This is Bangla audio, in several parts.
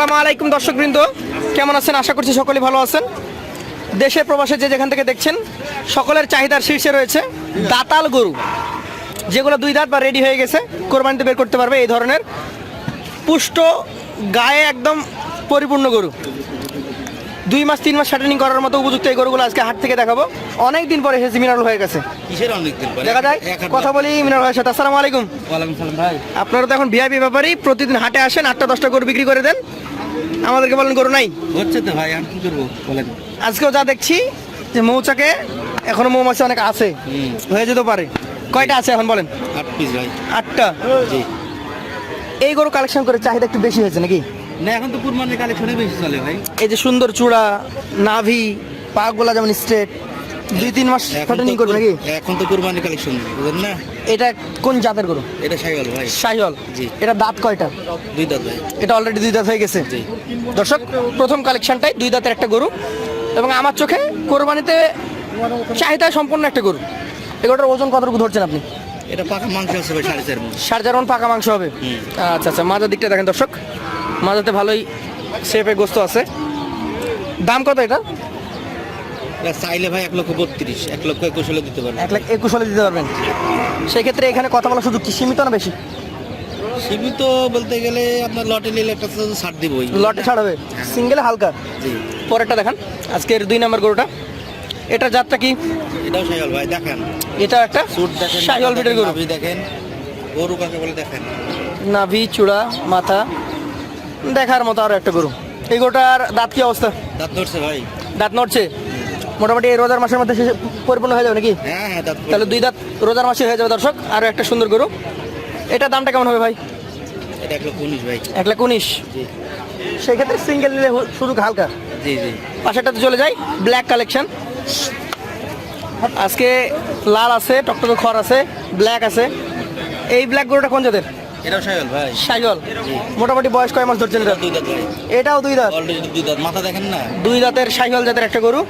আসসালামু আলাইকুম দর্শকবৃন্দ। কেমন আছেন? আশা করছি সকলেই ভালো আছেন। দেশে প্রবাসে যে যেখান থেকে দেখছেন সকলের চাহিদার শীর্ষে রয়েছে দাতাল গরু। যেগুলো দুই দাঁত বা রেডি হয়ে গেছে কোরবানিতে বের করতে পারবে এই ধরনের পুষ্ট গায়ে একদম পরিপূর্ণ গরু। দুই মাস তিন মাস শার্টেনিং করার মতো উপযুক্ত এই গরুগুলো আজকে হাট থেকে দেখাবো। অনেক দিন পরে এসেছে মিনারেল হয়ে গেছে কিসের অনেক দিন পরে? দেখা যায় কথা বলি মিনারেল ভাইয়ের সাথে। আসসালামু আলাইকুম। ওয়ালাইকুম সালাম ভাই। আপনারা তো এখন ভিআইপি ব্যাপারই প্রতিদিন হাটে আসেন আটটা দশটা গরু বিক্রি করে দেন। আমাদেরকে বলেন গরু নাই? হচ্ছে তো ভাই আমি কি করব বলেন? আজকেও যা দেখছি যে মৌচাকে এখনও মৌমাছি অনেক আছে। হয়ে যেতে পারে। কয়টা আছে এখন বলেন? আট পিস ভাই। আটটা? জি। এই গরু কালেকশন করে চাহিদা একটু বেশি হয়েছে নাকি? না এখন তো কুরবানির কালেকশনে বেশি চলে ভাই। এই যে সুন্দর চূড়া নাভি পাগুলা যেমন স্ট্রেট দুই তিন মাস ফটোনিং করবে নাকি? এখন তো কুরবানির কালেকশন বুঝলেন না? এটা কোন জাতের গরু? এটা সাইকেল ভাই। শাহিওল জি। এটা দাঁত কয়টা? দুই দাঁত ভাই। এটা অলরেডি দুই দাঁত হয়ে গেছে। জি। দর্শক প্রথম কালেকশনটাই দুই দাঁতের একটা গরু এবং আমার চোখে কোরবানিতে চাহিদা সম্পন্ন একটা গরু। এগুলোটার ওজন কতটুকু ধরছেন আপনি? এটা পাকা মাংস আছে ভাই সাড়ে চার মন। সাড়ে চার মণ পাকা মাংস হবে। আচ্ছা আচ্ছা মাজার দিকটা দেখেন দর্শক। মাজাতে ভালোই শেপে গোস্ত আছে। দাম কত এটা? এটা চাইলে ভাই এক লক্ষ বত্রিশ এক লক্ষ একুশ হলে দিতে পারবে। এক লাখ একুশ হলে দিতে পারবেন। সেক্ষেত্রে এখানে কথা বলার সুযোগ কি? সীমিত না বেশি? সীমিত বলতে গেলে আপনার লটে নিলে একটা তো ছাড় দিবই। লটে ছাড় হবে? সিঙ্গেলে হালকা? জি। পরেরটা দেখান। আজকের দুই নম্বর গরুটা। এটা জাতটা কি? এটাও সাইকেল ভাই দেখেন। এটা একটা সুট দেখেন শাহিওয়াল বিটের গরু। দেখেন গরু কাকে বলে দেখেন। নাভি চূড়া মাথা দেখার মতো আরও একটা গরু। এই গরুটার দাঁত কি অবস্থা? দাঁত নড়ছে ভাই। দাঁত নড়ছে? মোটামুটি এই রোজার মাসের মধ্যে পরিপূর্ণ হয়ে যাবে নাকি? হ্যাঁ হ্যাঁ তাহলে দুই দাঁত রোজার মাসে হয়ে যাবে দর্শক। আরও একটা সুন্দর গরু। এটা দামটা কেমন হবে ভাই? এক লাখ উনিশ সেই ক্ষেত্রে সিঙ্গেল নিলে সুযোগ হালকা। জি জি। পাশেরটাতে চলে যাই। ব্ল্যাক কালেকশন আজকে লাল আছে টকটকে খড় আছে ব্ল্যাক আছে। এই ব্ল্যাক গরুটা কোন জাতের? এটাও ভাই। সাইজল মোটামুটি বয়স কয় মাস ধরছেন এটা? দুই দাঁত। এটাও দুই দাঁত। দুই দাঁত। মাথা দেখেন না? দুই দাঁতের সাইহল জাতের একটা গরু।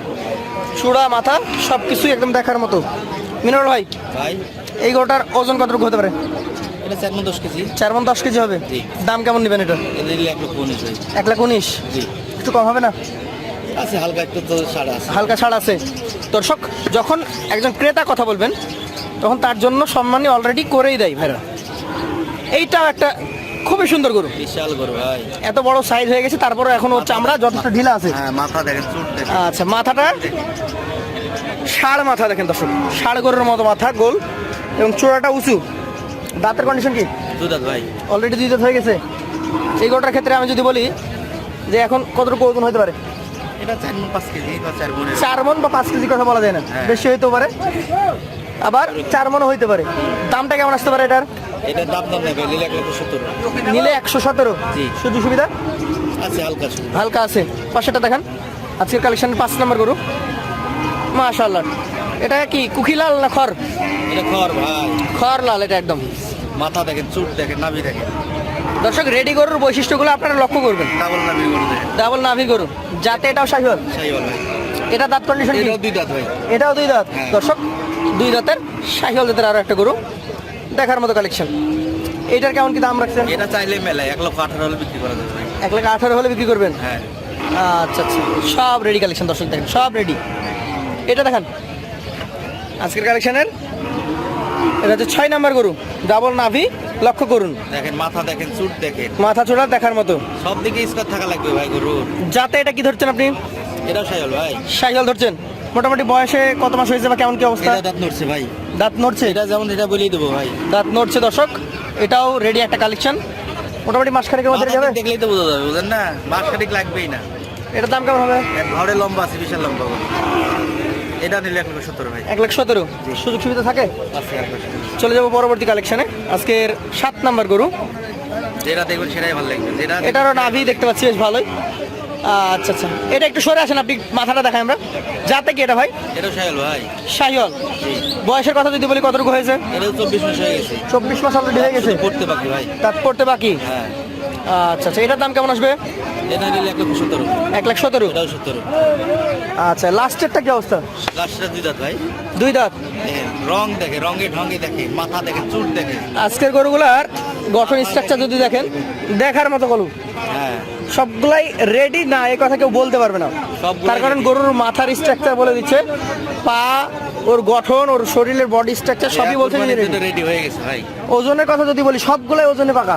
চূড়া মাথা সব কিছুই একদম দেখার মতো। মিনার ভাই ভাই। এই গোটার ওজন কতটুকু হতে পারে? এটা চার মন দশ কেজি। চার মন দশ কেজি হবে? দাম কেমন নেবেন এটা? এক লাখ উনিশ? একটু কম হবে না? আছে হালকা একটু তো আছে। হালকা ছাড় আছে। দর্শক যখন একজন ক্রেতা কথা বলবেন তখন তার জন্য সম্মানী অলরেডি করেই দেয় ভাইরা। এইটাও একটা খুবই সুন্দর গরু। বিশাল গরু ভাই। এত বড় সাইজ হয়ে গেছে তারপরে এখন হচ্ছে আমরা যথেষ্ট ঢিলা আছে। হ্যাঁ মাথা দেখেন চুট দেখেন। আচ্ছা মাথাটা? ষাড় মাথা দেখেন দর্শক। ষাড় গরুর মতো মাথা গোল। এবং চূড়াটা উঁচু। দাঁতের কন্ডিশন কি? দুই দাঁত ভাই। অলরেডি দুই দাঁত হয়ে গেছে। এই গরুটার ক্ষেত্রে আমি যদি বলি যে এখন কতটুকু ওজন হতে পারে? চার মন বা মন পাঁচ কেজি কথা বলা যায় না। হ্যাঁ। বেশি হইতে পারে। আবার চার মনও হইতে পারে। দামটা কেমন আসতে পারে এটার? এটা দাম দাম নেবে নিলে এক লক্ষ সত্তর। নিলে একশো সতেরো? জি। সুযোগ সুবিধা? আছে হালকা হালকা আছে। পাশেটা দেখান। আজকের কালেকশন পাঁচ নম্বর গরু। মাশাল্লাহ এটা কি কুকি লাল না খড়? এটা খড় ভাই। খড় লাল এটা একদম। মাথা দেখেন চুট দেখেন নাভি দেখেন। দর্শক রেডি গরুর বৈশিষ্ট্যগুলো আপনারা লক্ষ্য করবেন। ডাবল নাভি গরু ডাবল নাভি গরু। যাতে এটাও শাহিওয়াল সাইওয়াল ভাই। এটা দাঁত কন্ডিশন এটাও দুই দাঁত ভাই। এটাও দুই দাঁত। হ্যাঁ। দর্শক দুই দাঁতের শাহিওয়াল দাঁতের আরও একটা গরু। দেখার মতো কালেকশন এটার কেমন কি দাম রাখছেন? এটা চাইলে মেলায় এক লক্ষ আঠারো হলে বিক্রি করা যাবে। এক লাখ আঠারো হলে বিক্রি করবেন? হ্যাঁ। আচ্ছা আচ্ছা। সব রেডি কালেকশন দর্শক দেখেন সব রেডি এটা দেখান। আজকের কালেকশনের এটা হচ্ছে ছয় নাম্বার গরু। ডাবল নাভি লক্ষ্য করুন। দেখেন মাথা দেখেন চুট দেখেন। মাথা চোড়া দেখার মতো। সব দিকে স্কোয়ার থাকা লাগবে ভাই গরু যাতে এটা কি ধরছেন আপনি? এটাও সাইওয়াল ভাই। সাইকেল ধরছেন। মোটামুটি বয়সে কত মাস হয়েছে বা কেমন কি অবস্থা? এটা দাঁত নড়ছে ভাই। দাঁত নড়ছে এটা যেমন এটা বলেই দেবো ভাই। দাঁত নড়ছে দর্শক এটাও রেডি একটা কালেকশন মোটামুটি মাস খানিকের মধ্যে যাবে দেখলেই তো বোঝা যাবে বুঝেন না? মাস খানিক লাগবেই না। এটার দাম কেমন হবে? ঘরে লম্বা আছে বিশাল লম্বা। এটা নিলে এক লক্ষ সত্তর ভাই। এক লাখ সতেরো? সুযোগ সুবিধা থাকে। চলে যাব পরবর্তী কালেকশনে আজকের সাত নাম্বার গরু। যেটা দেখবেন সেটাই ভালো লাগবে। যেটা এটারও নাভি দেখতে পাচ্ছি বেশ ভালোই। আচ্ছা আচ্ছা। এটা একটু সরে আসেন আপনি মাথাটা দেখাই আমরা। যাতে কি এটা ভাই? এটা সাইল ভাই। শাহিওল বয়সের কথা যদি বলি কতটুকু হয়েছে? এটা চব্বিশ মাস হয়ে গেছে। চব্বিশ মাস অলরেডি হয়ে গেছে? পড়তে বাকি ভাই। তা পড়তে বাকি? হ্যাঁ। আচ্ছা আচ্ছা এটার দাম কেমন আসবে? এটা নিলে এক লক্ষ সতেরো এক লাখ সতেরো? এটাও সতেরো আচ্ছা লাস্টেরটা কি অবস্থা? লাস্টটা দুই দাঁত ভাই। দুই দাঁত? রং দেখে রঙে ঢঙ্গে দেখে মাথা দেখে চুট দেখে। আজকের গরুগুলার গঠন স্ট্রাকচার যদি দেখেন দেখার মতো গরু। হ্যাঁ। সবগুলাই রেডি না এই কথা কেউ বলতে পারবে না। তার কারণ গরুর মাথার স্ট্রাকচার বলে দিচ্ছে পা ওর গঠন ওর শরীরের বডি স্ট্রাকচার সবই বলছে রেডি হয়ে গেছে ভাই। ওজনের কথা যদি বলি সবগুলাই ওজনে পাকা।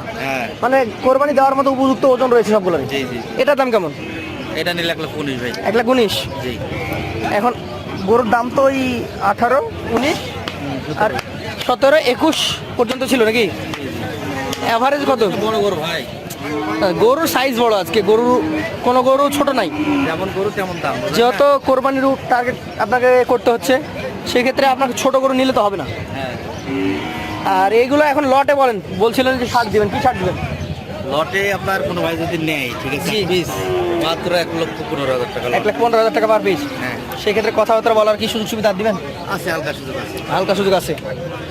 মানে কোরবানি দেওয়ার মতো উপযুক্ত ওজন রয়েছে জি জি। এটার দাম কেমন? এটা নিলে এক লক্ষ উনিশ ভাই। এক লাখ উনিশ? জি। এখন গরুর দাম তো ওই আঠারো উনিশ আর সতেরো একুশ পর্যন্ত ছিল নাকি? অ্যাভারেজ কত? বড় গরু ভাই। গরুর সাইজ বড় আজকে। গরুর কোনো গরু ছোট নাই। যেমন গরু তেমন দাম। যেহেতু কোরবানির টার্গেট আপনাকে করতে হচ্ছে সেক্ষেত্রে আপনাকে ছোট গরু নিলে তো হবে না। হ্যাঁ। আর এইগুলো এখন লটে বলেন বলছিলেন যে ছাড় দিবেন কি ছাড় দিবেন? লটে আপনার কোনো ভাই যদি নেয় ঠিক আছে। পিস মাত্র এক লক্ষ পনেরো হাজার টাকা এক লাখ পনেরো হাজার টাকা পার পিস। হ্যাঁ। সেক্ষেত্রে কথাবার্তা বলার কি সুযোগ সুবিধা দিবেন? আছে হালকা সুযোগ আছে। হালকা সুযোগ আছে।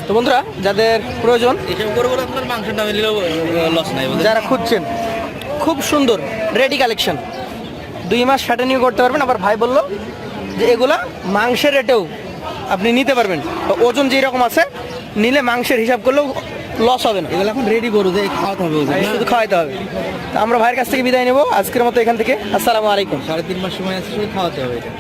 তো বন্ধুরা যাদের প্রয়োজন এইসব বলে আপনার মাংসের দামে নিলেও লস নাই? যারা খুঁজছেন খুব সুন্দর রেডি কালেকশন দুই মাস নিয়ে করতে পারবেন আবার ভাই বলল যে এগুলা মাংসের রেটেও আপনি নিতে পারবেন। ওজন যেই রকম আছে নিলে মাংসের হিসাব করলেও লস হবে না। এগুলো এখন রেডি করো যে খাওয়াতে হবে শুধু খাওয়াইতে হবে। তো আমরা ভাইয়ের কাছ থেকে বিদায় নেব। আজকের মতো এখান থেকে। আসসালামু আলাইকুম। সাড়ে তিন মাস সময় আছে শুধু খাওয়াতে হবে এটা।